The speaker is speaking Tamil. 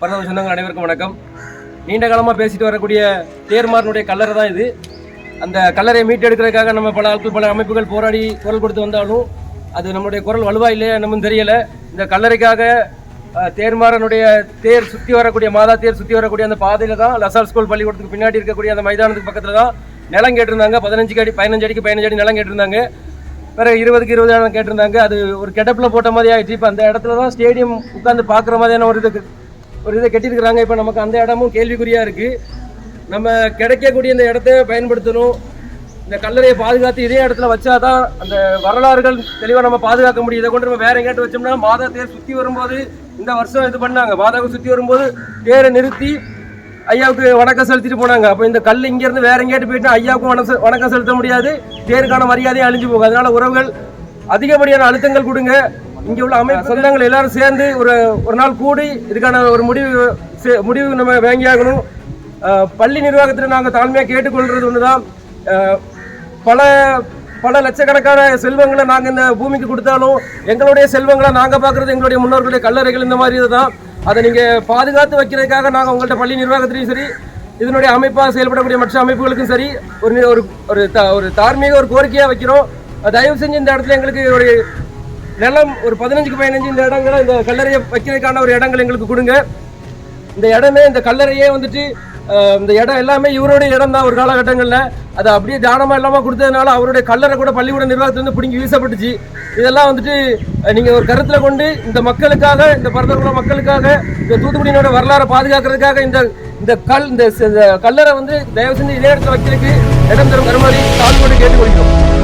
பரதவ சொந்தங்கள் அனைவருக்கும் வணக்கம். நீண்ட காலமாக பேசிட்டு வரக்கூடிய தேர்மாரனுடைய கல்லறை தான் இது. அந்த கல்லறை மீட்டெடுக்கிறதுக்காக நம்ம பல ஆட்கள் பல அமைப்புகள் போராடி குரல் கொடுத்து வந்தாலும் அது நம்மளுடைய குரல் வலுவா இல்லையா நம்ம தெரியலை. இந்த கல்லறைக்காக தேர்மாறனுடைய தேர் சுற்றி வரக்கூடிய மாதா தேர் சுற்றி வரக்கூடிய அந்த பாதையில் தான் லசால் ஸ்கூல் பள்ளிக்கூடத்துக்கு பின்னாடி இருக்கக்கூடிய அந்த மைதானத்துக்கு பக்கத்தில் தான் நிலம் கேட்டிருந்தாங்க. பதினஞ்சு அடி பதினஞ்சு அடிக்கு பதினஞ்சு அடி நிலம் கேட்டிருந்தாங்க. பிறகு இருபதுக்கு இருபதாயிரம் கேட்டிருந்தாங்க. அது ஒரு கெட்டப்பில் போட்ட மாதிரி ஆயிடுச்சு. இப்போ அந்த இடத்துல தான் ஸ்டேடியம் உட்காந்து பார்க்குற மாதிரியான ஒரு இதுக்கு ஒரு இதை கட்டியிருக்கிறாங்க. இப்போ நமக்கு அந்த இடமும் கேள்விக்குறியாக இருக்குது நம்ம கிடைக்கக்கூடிய இந்த இடத்த பயன்படுத்தணும். இந்த கல்லறையை பாதுகாத்து இதே இடத்துல வச்சாதான் அந்த வரலாறுகள் தெளிவாக நம்ம பாதுகாக்க முடியும். இதை கொண்டு நம்ம வேற எங்கேட்டு வச்சோம்னா மாதா தேர் சுற்றி வரும்போது இந்த வருஷம் இது பண்ணாங்க. மாதாவுக்கு சுற்றி வரும்போது தேரை நிறுத்தி ஐயாவுக்கு வணக்கம் செலுத்திட்டு போனாங்க. அப்போ இந்த கல் இங்கேருந்து வேற எங்கேட்டு போயிட்டு ஐயாவுக்கும் வணக்கம் வணக்கம் செலுத்த முடியாது. தேருக்கான மரியாதையும் அழிஞ்சு போகும். அதனால உறவுகள் அதிகப்படியான அழுத்தங்கள் கொடுங்க. இங்கே உள்ள அமைப்பு சொந்தங்கள் எல்லாரும் சேர்ந்து ஒரு ஒரு நாள் கூடி இதுக்கான ஒரு முடிவு செ- முடிவு நம்ம வாங்கியாகணும் பள்ளி நிர்வாகத்தில் நாங்கள் தாழ்மையாக கேட்டுக்கொள்வது ஒன்று தான் பல பல லட்சக்கணக்கான செல்வங்களை நாங்கள் இந்த பூமிக்கு கொடுத்தாலும் எங்களுடைய செல்வங்களை நாங்கள் பார்க்குறது எங்களுடைய முன்னோர்களுடைய கல்லறைகள் இந்த மாதிரி தான் அதை நீங்கள் பாதுகாத்து வைக்கிறதுக்காக நாங்கள் உங்கள்கிட்ட பள்ளி நிர்வாகத்திலையும் சரி இதனுடைய அமைப்பாக செயல்படக்கூடிய மற்ற அமைப்புகளுக்கும் சரி ஒரு ஒரு ஒரு ஒரு தார்மீக ஒரு கோரிக்கையாக வைக்கிறோம். தயவு செஞ்சு இந்த இடத்துல எங்களுக்கு ஒரு நிலம் ஒரு பதினஞ்சுக்கு பதினஞ்சு இந்த இடங்களை இந்த கல்லறையை வைக்கிறதுக்கான ஒரு இடங்கள் எங்களுக்கு கொடுங்க. இந்த இடமே இந்த கல்லறையே வந்துட்டு இந்த இடம் எல்லாமே இவருடைய இடம் தான் ஒரு காலகட்டங்களில். அதை அப்படியே தானமாக இல்லாமல் கொடுத்ததுனால அவருடைய கல்லறை கூட பள்ளிக்கூட நிர்வாகத்திலிருந்து பிடிங்கி வீசப்பட்டுச்சு. இதெல்லாம் வந்துட்டு நீங்கள் ஒரு கருத்தில் கொண்டு இந்த மக்களுக்காக இந்த பரதகுல மக்களுக்காக இந்த தூத்துக்குடியினோட வரலாறை பாதுகாக்கிறதுக்காக இந்த இந்த கல் இந்த இந்த கல்லறை வந்து தயவு செஞ்சு இதே இடத்துல வைக்கிறதுக்கு இடம் தரும் வருமாறி தாழ்வோடு கேட்டுக்கொள்கிறோம்.